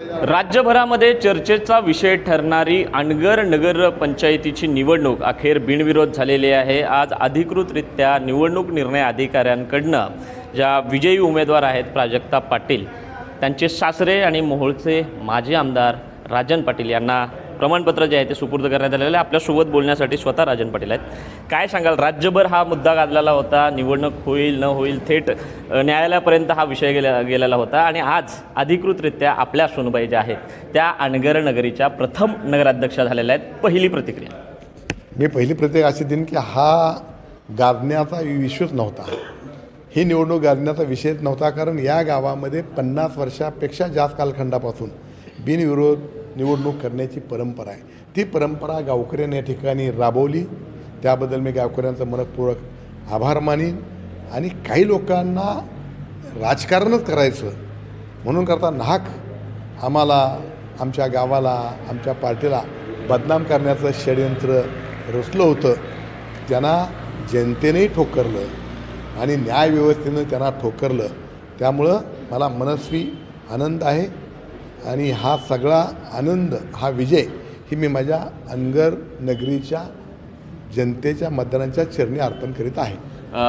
राज्यभरामध्ये चर्चेचा विषय ठरणारी अणगर नगर पंचायतीची निवडणूक अखेर बिनविरोध झालेली आहे. आज अधिकृतरित्या निवडणूक निर्णय अधिकाऱ्यांकडनं ज्या विजयी उमेदवार आहेत प्राजक्ता पाटील त्यांचे सासरे आणि मोहोळचे माजी आमदार राजन पाटील यांना प्रमाणपत्र जे आहे ते सुपूर्द करण्यात आलेलं आहे. आपल्यासोबत बोलण्यासाठी स्वतः राजन पाटील आहेत. काय सांगाल? राज्यभर हा मुद्दा गाजलेला होता. निवडणूक होईल न होईल थेट न्यायालयापर्यंत हा विषय गेला गेलेला होता. आणि आज अधिकृतरित्या आपल्या सोनबाई ज्या आहेत त्या अणगर नगरीच्या प्रथम नगराध्यक्षा झालेल्या आहेत. पहिली प्रतिक्रिया. मी पहिली प्रतिक्रिया अशी देईन की हा गाजण्याचा विषयच नव्हता. ही निवडणूक गाजण्याचा विषयच नव्हता. कारण या गावामध्ये पन्नास वर्षापेक्षा जास्त कालखंडापासून बिनविरोध निवडणूक करण्याची परंपरा आहे. ती परंपरा गावकऱ्यांनी या ठिकाणी राबवली. त्याबद्दल मी गावकऱ्यांचं मनपूर्वक आभार मानीन आणि काही लोकांना राजकारणच करायचं म्हणून करता नाहक आम्हाला आमच्या गावाला आमच्या पार्टीला बदनाम करण्याचं षडयंत्र रचलं होतं. त्यांना जनतेनेही ठोकरलं आणि न्यायव्यवस्थेनं त्यांना ठोकरलं. त्यामुळं मला मनस्वी आनंद आहे. आणि हा सगळा आनंद हा विजय ही मी माझ्या अनगर नगरीच्या जनतेच्या मतदारांच्या चरणी अर्पण करीत आहे.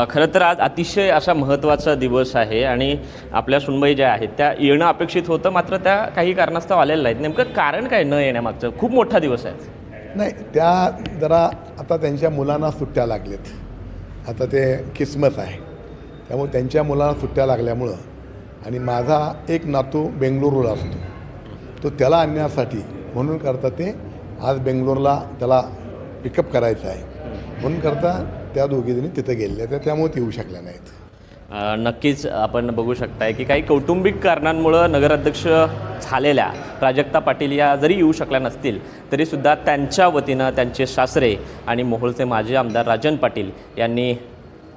खरं तर आज अतिशय असा महत्त्वाचा दिवस आहे आणि आपल्या सुनबाई ज्या आहेत त्या येणं अपेक्षित होतं मात्र त्या काही कारणास्तव आलेल्या नाहीत. नेमकं कारण काय न येण्यामागचं? खूप मोठा दिवस आहे. नाही त्या जरा आता त्यांच्या मुलांना सुट्ट्या लागलेत. आता ते किस्मत आहे. त्यामुळे त्यांच्या मुलांना सुट्ट्या लागल्यामुळं आणि माझा एक नातू बेंगलुरूला असतो. तो त्याला आणण्यासाठी म्हणून करता ते आज बेंगलोरला त्याला पिकअप करायचं आहे. म्हणून करता त्या दोघीजणी तिथं गेलेल्या त्या त्यामुळे येऊ शकल्या नाहीत. नक्कीच आपण बघू शकताय की काही कौटुंबिक कारणांमुळं नगराध्यक्ष झालेल्या प्राजक्ता पाटील या जरी येऊ शकल्या नसतील तरीसुद्धा त्यांच्या वतीनं त्यांचे सासरे आणि मोहोळचे माजी आमदार राजन पाटील यांनी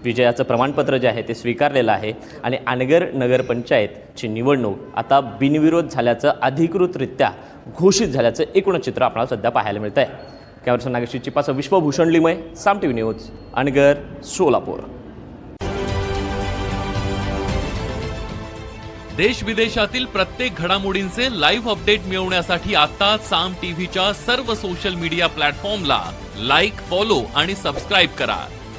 विजयाचं प्रमाणपत्र जे आहे ते स्वीकारलेलं आहे. आणि अनगर नगरपंचायतची निवडणूक आता बिनविरोध झाल्याचं अधिकृतरित्या घोषित झाल्याचं एकूण चित्र आपल्याला सध्या पाहायला मिळतं आहे कॅमेरा नागेशी चिपाचं Vishwabhushan Limaye Saam T V news Anagar Solapur. देश विदेशातील प्रत्येक घडामोडींचे लाईव्ह अपडेट मिळवण्यासाठी आता साम टीव्हीच्या सर्व सोशल मीडिया प्लॅटफॉर्मला लाईक फॉलो आणि सबस्क्राईब करा.